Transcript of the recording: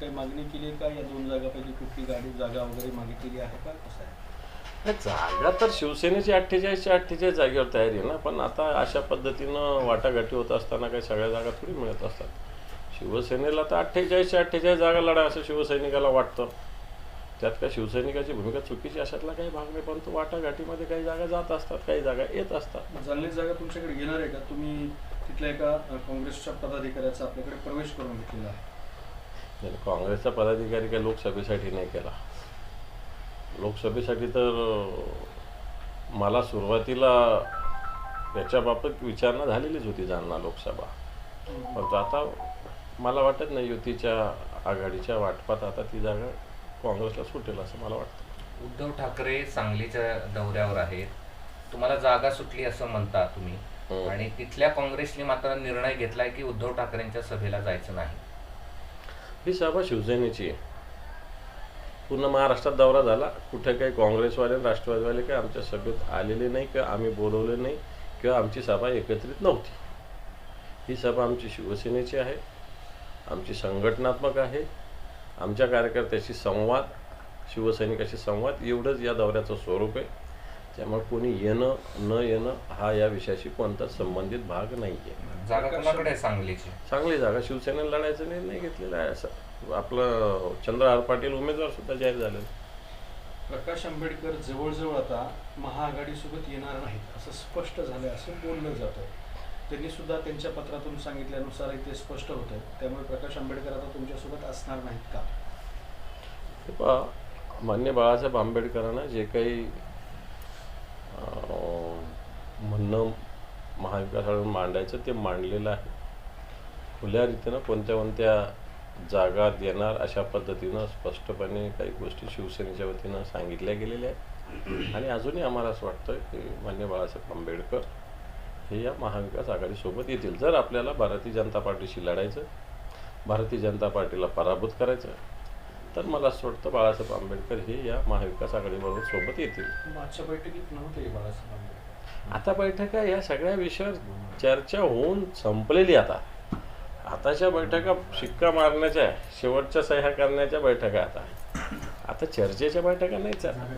काही मागणी केली आहे का? या दोन जागापैकी कुठली गाडी जागा वगैरे मागितलेली आहे का? कसं आहे? जागा तर शिवसेनेची अठ्ठेचाळीसच्या अठ्ठेचाळीस जागेवर तयारी आहे ना पण आता अशा पद्धतीनं वाटाघाटी होत असताना काही सगळ्या जागा थोडी मिळत असतात. शिवसेनेला तर अठ्ठेचाळीसच्या अठ्ठेचाळीस जागा लढा असं शिवसैनिकाला वाटतं. त्यात काय शिवसैनिकाची भूमिका चुकीची अशातला काही भाग नाही परंतु वाटाघाटीमध्ये काही जागा जात असतात काही जागा येत असतात. जालन्यात जागा तुमच्याकडे घेणार आहे का? तुम्ही तिथल्या एका काँग्रेसच्या पदाधिकाऱ्याचा आपल्याकडे प्रवेश करून घेतलेला आहे. काँग्रेसचा पदाधिकारी काही लोकसभेसाठी नाही केला. लोकसभेसाठी तर मला सुरुवातीला याच्याबाबत विचारणा झालेलीच होती जालना लोकसभा. परंतु आता मला वाटत नाही युतीच्या आघाडीच्या वाटपात आता ती जागा काँग्रेसला सुटेल असं मला वाटतं. उद्धव ठाकरे सांगलीच्या दौऱ्यावर आहेत. तुम्हाला जागा सुटली असं म्हणता तुम्ही. आणि तिथल्या काँग्रेसने मात्र निर्णय घेतलाय की उद्धव ठाकरेंच्या सभेला जायचं नाही. ही सभा शिवसेनेची आहे. पूर्ण महाराष्ट्रात दौरा झाला. कुठे काही काँग्रेसवाले राष्ट्रवादीवाले काही आमच्या सभेत आलेले नाही किंवा आम्ही बोलवले नाही किंवा आमची सभा एकत्रित नव्हती. ही सभा आमची शिवसेनेची आहे. आमची संघटनात्मक आहे. आमच्या कार्यकर्त्याशी संवाद शिवसैनिकाशी संवाद एवढंच या दौऱ्याचं स्वरूप आहे. त्यामुळे कोणी येणं न येणं हा या विषयाशी कोणताच संबंधित भाग नाही आहे जागा कोणाकडे आहे सांगलीची? चांगली जागा. शिवसेनेला लढायचा निर्णय घेतलेला आहे. असं आपलं चंद्रहार पाटील उमेदवार सुद्धा जाहीर झाले प्रकाश आंबेडकर जवळजवळ आता महाआघाडीसोबत येणार नाहीत असं स्पष्ट झालं असं बोललं जातं त्यांनी सुद्धा त्यांच्या पत्रातून सांगितल्यानुसार ते स्पष्ट होतं त्यामुळे प्रकाश आंबेडकर आता तुमच्यासोबत असणार नाहीत का? पहा मान्य बाळासाहेब आंबेडकरांना जे काही म्हणणं महाविकासाकडून मांडायचं ते मांडलेलं आहे. खुल्या रीतीनं कोणत्या कोणत्या जागा देणार अशा पद्धतीनं स्पष्टपणे काही गोष्टी शिवसेनेच्या वतीनं सांगितल्या गेलेल्या आहेत. आणि अजूनही आम्हाला असं वाटतं की मान्य बाळासाहेब आंबेडकर हे या महाविकास आघाडीसोबत येतील. जर आपल्याला भारतीय जनता पार्टीशी लढायचं भारतीय जनता पार्टीला पराभूत करायचं तर मला असं वाटतं बाळासाहेब आंबेडकर हे या महाविकास आघाडीबरोबर सोबत येतील. मागच्या बैठकीत नव्हते बाळासाहेब आता बैठका या सगळ्या विषयावर चर्चा होऊन संपलेली आता. आताच्या बैठका शिक्का मारण्याच्या शेवटच्या सह्या करण्याच्या बैठका आता. आता चर्चेच्या बैठका नाही चालणार